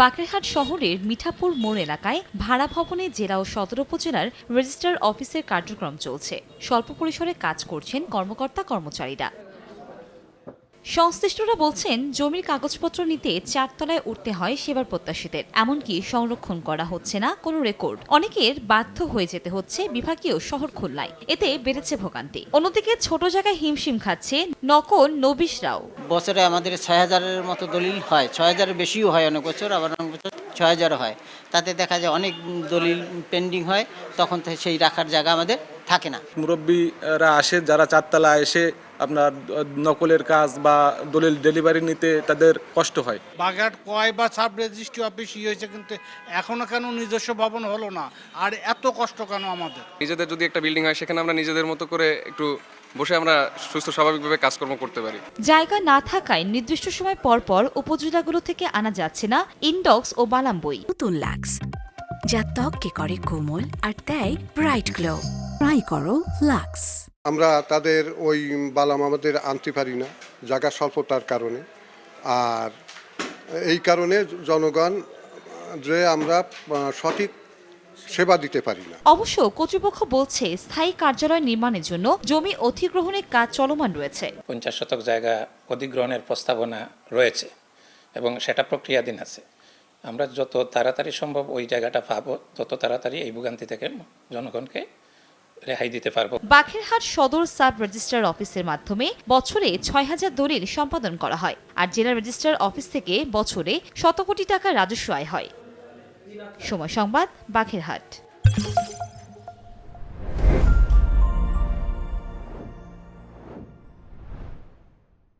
বাকেরহাট শহরের মিঠাপুর মোড় এলাকায় ভাড়া ভবনে জেলা ও সদর উপজেলার রেজিস্ট্রার অফিসের কার্যক্রম চলছে। স্বল্প পরিসরে কাজ করছেন কর্মকর্তা কর্মচারীরা সংশ্লিষ্টরা বলছেন, জমির কাগজপত্র নিতে চারতলায় উঠতে হয় সেবার প্রত্যাশীদের। এমনকি সংরক্ষণ করা হচ্ছে না কোনো রেকর্ড। অনেকের বাধ্য হয়ে যেতে হচ্ছে বিভাগীয় শহর খুলনায়। এতে বেড়েছে ভোগান্তি। অন্যদিকে ছোট জায়গায় হিমশিম খাচ্ছে নকল নবিশরাও। বছরে আমাদের ছয় হাজারের মতো দলিল হয়। ছয় হাজারের বেশিও হয় অনেক বছর, আবার অনেক বছর ছয় হাজারও হয়। তাতে দেখা যায় অনেক দলিল পেন্ডিং হয়, তখন সেই রাখার জায়গা আমাদের থাকে না। মুরব্বীরা আসে যারা চারতলা এসে আপনার নকলের কাজ বা দলিল ডেলিভারি নিতে তাদের কষ্ট হয়। বাগেরহাট বা সাব রেজিস্ট্রি অফিস ই হয়েছে কিন্তু এখনও কেন নিজস্ব ভবন হলো না? আর এত কষ্ট কেন আমাদের? নিজেদের যদি একটা বিল্ডিং হয় সেখানে আমরা নিজেদের মতো করে একটু বসে আমরা সুস্থ স্বাভাবিকভাবে কাজকর্ম করতে পারি। জায়গা না থাকায় নির্দিষ্ট সময় পর পর উপজেলাগুলো থেকে আনা যাচ্ছে না ইনডক্স ও বালাম বই। নতুন লাক্স যা ত্বককে করে কোমল আর দেয় ব্রাইট গ্লো ট্রাই করো লাক্স আমরা তাদের ওই বালাম আমাদের আনতে পারি না জায়গা স্বল্পতার কারণে। আর এই কারণে জনগণ যে আমরা সঠিক সেবা দিতে পারি না। অবশ্য কর্তৃপক্ষ বলছে স্থায়ী কার্যালয় নির্মাণের জন্য জমি অধিগ্রহণের কাজ চলমান রয়েছে। পঞ্চাশ শতক জায়গা অধিগ্রহণের প্রস্তাবনা রয়েছে এবং সেটা প্রক্রিয়াধীন আছে। আমরা যত তাড়াতাড়ি সম্ভব ওই জায়গাটা পাবো, তত তাড়াতাড়ি এই ভোগান্তি থেকে জনগণকে রেহাই দিতে পারব। বাখেরহাট সদর সাব রেজিস্ট্রার অফিসের মাধ্যমে বছরে ছয় হাজার দলিল সম্পাদন করা হয় আর জেলা রেজিস্ট্রার অফিস থেকে বছরে শত কোটি টাকা রাজস্ব আয় হয়। সময় সংবাদ বাখেরহাট